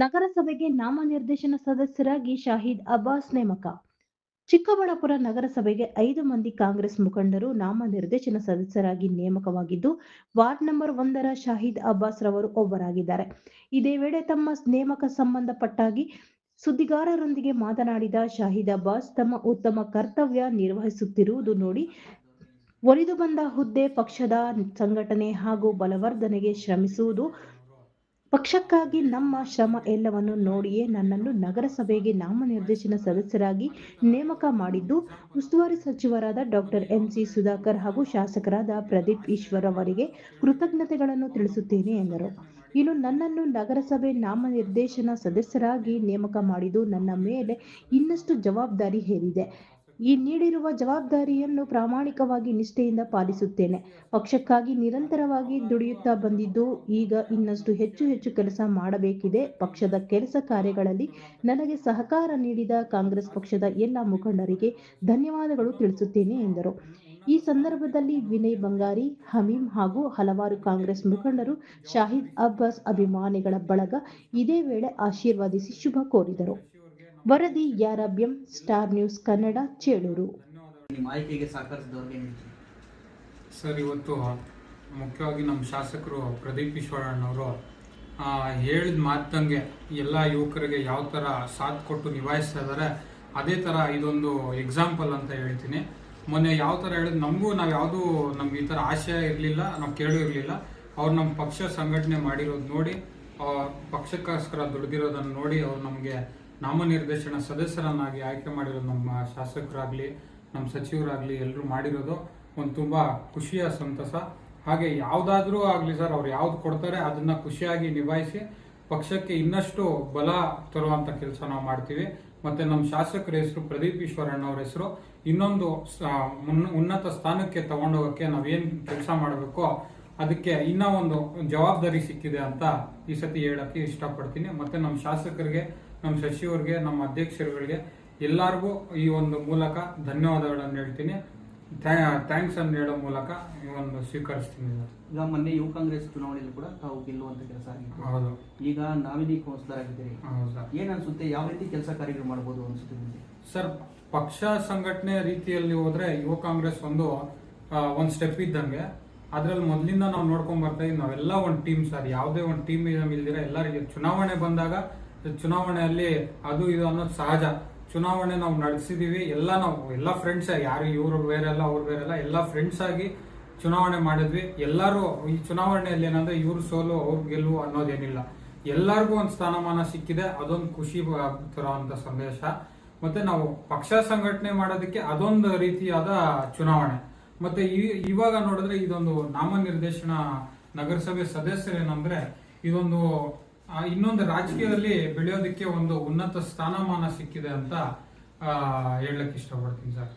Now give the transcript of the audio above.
ನಗರಸಭೆಗೆ ನಾಮನಿರ್ದೇಶನ ಸದಸ್ಯರಾಗಿ ಶಾಹಿದ್ ಅಬ್ಬಾಸ್ ನೇಮಕ. ಚಿಕ್ಕಬಳ್ಳಾಪುರ ನಗರಸಭೆಗೆ ಐದು ಮಂದಿ ಕಾಂಗ್ರೆಸ್ ಮುಖಂಡರು ನಾಮನಿರ್ದೇಶನ ಸದಸ್ಯರಾಗಿ ನೇಮಕವಾಗಿದ್ದು, ವಾರ್ಡ್ ನಂಬರ್ ಒಂದರ ಶಾಹಿದ್ ಅಬ್ಬಾಸ್ ರವರು ಒಬ್ಬರಾಗಿದ್ದಾರೆ. ಇದೇ ವೇಳೆ ತಮ್ಮ ನೇಮಕ ಸಂಬಂಧಪಟ್ಟಾಗಿ ಸುದ್ದಿಗಾರರೊಂದಿಗೆ ಮಾತನಾಡಿದ ಶಾಹಿದ್ ಅಬ್ಬಾಸ್, ತಮ್ಮ ಉತ್ತಮ ಕರ್ತವ್ಯ ನಿರ್ವಹಿಸುತ್ತಿರುವುದು ನೋಡಿ ಒಲಿದು ಬಂದ ಹುದ್ದೆ ಪಕ್ಷದ ಸಂಘಟನೆ ಹಾಗೂ ಬಲವರ್ಧನೆಗೆ ಶ್ರಮಿಸುವುದು ಪಕ್ಷಕ್ಕಾಗಿ ನಮ್ಮ ಶ್ರಮ ಎಲ್ಲವನ್ನು ನೋಡಿಯೇ ನನ್ನನ್ನು ನಗರಸಭೆಗೆ ನಾಮನಿರ್ದೇಶನ ಸದಸ್ಯರಾಗಿ ನೇಮಕ ಮಾಡಿದ್ದು, ಉಸ್ತುವಾರಿ ಸಚಿವರಾದ ಡಾಕ್ಟರ್ ಎಂಸಿ ಸುಧಾಕರ್ ಹಾಗೂ ಶಾಸಕರಾದ ಪ್ರದೀಪ್ ಈಶ್ವರ್ ಅವರಿಗೆ ಕೃತಜ್ಞತೆಗಳನ್ನು ತಿಳಿಸುತ್ತೇನೆ ಎಂದರು. ಇನ್ನು ನನ್ನನ್ನು ನಗರಸಭೆ ನಾಮನಿರ್ದೇಶನ ಸದಸ್ಯರಾಗಿ ನೇಮಕ ಮಾಡಿದ್ದು ನನ್ನ ಮೇಲೆ ಇನ್ನಷ್ಟು ಜವಾಬ್ದಾರಿ ಹೇರಿದೆ. ಈ ನೀಡಿರುವ ಜವಾಬ್ದಾರಿಯನ್ನು ಪ್ರಾಮಾಣಿಕವಾಗಿ ನಿಷ್ಠೆಯಿಂದ ಪಾಲಿಸುತ್ತೇನೆ. ಪಕ್ಷಕ್ಕಾಗಿ ನಿರಂತರವಾಗಿ ದುಡಿಯುತ್ತಾ ಬಂದಿದ್ದು ಈಗ ಇನ್ನಷ್ಟು ಹೆಚ್ಚು ಹೆಚ್ಚು ಕೆಲಸ ಮಾಡಬೇಕಿದೆ. ಪಕ್ಷದ ಕೆಲಸ ಕಾರ್ಯಗಳಲ್ಲಿ ನನಗೆ ಸಹಕಾರ ನೀಡಿದ ಕಾಂಗ್ರೆಸ್ ಪಕ್ಷದ ಎಲ್ಲ ಮುಖಂಡರಿಗೆ ಧನ್ಯವಾದಗಳು ತಿಳಿಸುತ್ತೇನೆ ಎಂದರು. ಈ ಸಂದರ್ಭದಲ್ಲಿ ವಿನಯ್ ಬಂಗಾರಿ, ಹಮೀಂ ಹಾಗೂ ಹಲವಾರು ಕಾಂಗ್ರೆಸ್ ಮುಖಂಡರು ಶಾಹಿದ್ ಅಬ್ಬಾಸ್ ಅಭಿಮಾನಿಗಳ ಬಳಗ ಇದೇ ವೇಳೆ ಆಶೀರ್ವದಿಸಿ ಶುಭ ಕೋರಿದರು. ವರದಿ ಯಾರಭ್ಯಂ star news Kannada Chelur. Sir ಇವತ್ತು ಮುಖ್ಯವಾಗಿ ನಮ್ಮ ಶಾಸಕರು ಪ್ರದೀಪ್ ಈಶ್ವರಣ್ಣವರು ಹೇಳಿದ ಮಾತಂಗೆ ಎಲ್ಲ ಯುವಕರಿಗೆ ಯಾವ ಥರ ಸಾಥ್ ಕೊಟ್ಟು ನಿಭಾಯಿಸ್ತಾ ಇದ್ದಾರೆ ಅದೇ ಥರ ಇದೊಂದು ಎಕ್ಸಾಂಪಲ್ ಅಂತ ಹೇಳ್ತೀನಿ. ಮೊನ್ನೆ ಯಾವ ಥರ ಹೇಳಿದ್ ನಮಗೂ ನಾವು ಯಾವುದೂ ನಮ್ಗೆ ಈ ಥರ ಆಶಯ ಇರಲಿಲ್ಲ ನಾವು ಕೇಳೂ ಇರಲಿಲ್ಲ. ಅವ್ರು ನಮ್ಮ ಪಕ್ಷ ಸಂಘಟನೆ ಮಾಡಿರೋದು ನೋಡಿ ಪಕ್ಷಕ್ಕೋಸ್ಕರ ದುಡ್ದಿರೋದನ್ನು ನೋಡಿ ಅವ್ರು ನಮಗೆ ನಾಮನಿರ್ದೇಶನ ಸದಸ್ಯರನ್ನಾಗಿ ಆಯ್ಕೆ ಮಾಡಿರೋ ನಮ್ಮ ಶಾಸಕರಾಗಲಿ, ನಮ್ಮ ಸಚಿವರಾಗಲಿ ಎಲ್ಲರೂ ಮಾಡಿರೋದು ಒಂದು ತುಂಬ ಖುಷಿಯ ಸಂತಸ. ಹಾಗೆ ಯಾವುದಾದ್ರೂ ಆಗಲಿ ಸರ್, ಅವ್ರು ಯಾವ್ದು ಕೊಡ್ತಾರೆ ಅದನ್ನ ಖುಷಿಯಾಗಿ ನಿಭಾಯಿಸಿ ಪಕ್ಷಕ್ಕೆ ಇನ್ನಷ್ಟು ಬಲ ತರುವಂತ ಕೆಲಸ ನಾವು ಮಾಡ್ತೀವಿ. ಮತ್ತೆ ನಮ್ಮ ಶಾಸಕರ ಹೆಸರು ಪ್ರದೀಪ್ ಈಶ್ವರಣ್ಣ ಅವ್ರ ಹೆಸರು. ಇನ್ನೊಂದು ಉನ್ನತ ಸ್ಥಾನಕ್ಕೆ ತಗೊಂಡೋಗಕ್ಕೆ ನಾವೇನ್ ಕೆಲಸ ಮಾಡಬೇಕೋ ಅದಕ್ಕೆ ಇನ್ನೂ ಒಂದು ಜವಾಬ್ದಾರಿ ಸಿಕ್ಕಿದೆ ಅಂತ ಈ ಸತಿ ಹೇಳಕ್ಕೆ ಇಷ್ಟಪಡ್ತೀನಿ. ಮತ್ತೆ ನಮ್ಮ ಶಾಸಕರಿಗೆ ನಮ್ಮ ಸಚಿವರಿಗೆ ನಮ್ಮ ಅಧ್ಯಕ್ಷರುಗಳಿಗೆ ಎಲ್ಲರಿಗೂ ಈ ಒಂದು ಮೂಲಕ ಧನ್ಯವಾದಗಳನ್ನು ಹೇಳ್ತೀನಿ. ಥ್ಯಾಂಕ್ಸ್ ಅನ್ನು ಹೇಳೋ ಮೂಲಕ ಈ ಒಂದು ಸ್ವೀಕರಿಸ್ತೀನಿ. ಈಗ ಮೊನ್ನೆ ಯುವ ಕಾಂಗ್ರೆಸ್ ಚುನಾವಣೆಯಲ್ಲಿ ಕೂಡ ತಾವು ಗೆಲ್ಲುವಂತ ಕೆಲಸ ಆಗಿತ್ತು. ಹೌದು. ಈಗ ನಾವಿನಿ ಕೌನ್ಸಿಲರ್ ಆಗಿದ್ದೀರಿ. ಏನ್ ಅನ್ಸುತ್ತೆ? ಯಾವ ರೀತಿ ಕೆಲಸ ಕಾರ್ಯಗಳು ಮಾಡಬಹುದು ಅನ್ಸುತ್ತೆ ನಿಮಗೆ? ಸರ್ ಪಕ್ಷ ಸಂಘಟನೆ ರೀತಿಯಲ್ಲಿ ಹೋದ್ರೆ ಯುವ ಕಾಂಗ್ರೆಸ್ ಒಂದು ಒಂದು ಒಂದ್ ಸ್ಟೆಪ್ ಇದ್ದಂಗೆ. ಅದ್ರಲ್ಲಿ ಮೊದಲಿಂದ ನಾವು ನೋಡ್ಕೊಂಡ್ ಬರ್ತಾ ಇದ್ದೀವಿ ನಾವೆಲ್ಲ ಒಂದು ಟೀಮ್ ಸರ್. ಯಾವುದೇ ಒಂದು ಟೀಮ್ ಇಲ್ದಿರ ಎಲ್ಲರಿಗೆ ಚುನಾವಣೆ ಬಂದಾಗ ಚುನಾವಣೆಯಲ್ಲಿ ಅದು ಇದು ಅನ್ನೋದು ಸಹಜ. ಚುನಾವಣೆ ನಾವು ನಡೆಸಿದೀವಿ, ಎಲ್ಲ ನಾವು, ಎಲ್ಲ ಫ್ರೆಂಡ್ಸ್ ಯಾರು ಇವರು ಬೇರೆಲ್ಲ ಅವ್ರು ಬೇರೆಲ್ಲ, ಎಲ್ಲ ಫ್ರೆಂಡ್ಸ್ ಆಗಿ ಚುನಾವಣೆ ಮಾಡಿದ್ವಿ. ಎಲ್ಲರೂ ಈ ಚುನಾವಣೆಯಲ್ಲಿ ಏನಂದ್ರೆ ಇವ್ರ ಸೋಲು, ಅವ್ರ ಗೆಲುವು ಅನ್ನೋದೇನಿಲ್ಲ. ಎಲ್ಲರಿಗೂ ಒಂದು ಸ್ಥಾನಮಾನ ಸಿಕ್ಕಿದೆ, ಅದೊಂದು ಖುಷಿ ತರುವಂತ ಸಂದೇಶ. ಮತ್ತೆ ನಾವು ಪಕ್ಷ ಸಂಘಟನೆ ಮಾಡೋದಕ್ಕೆ ಅದೊಂದು ರೀತಿಯಾದ ಚುನಾವಣೆ. ಮತ್ತೆ ಈ- ಇವಾಗ ನೋಡಿದ್ರೆ ಇದೊಂದು ನಾಮನಿರ್ದೇಶನ ನಗರಸಭೆ ಸದಸ್ಯರೇನಂದ್ರೆ, ಇದೊಂದು ಇನ್ನೊಂದು ರಾಜಕೀಯದಲ್ಲಿ ಬೆಳೆಯೋದಕ್ಕೆ ಒಂದು ಉನ್ನತ ಸ್ಥಾನಮಾನ ಸಿಕ್ಕಿದೆ ಅಂತ ಹೇಳಕ್ ಇಷ್ಟಪಡ್ತೀನಿ ಸರ್.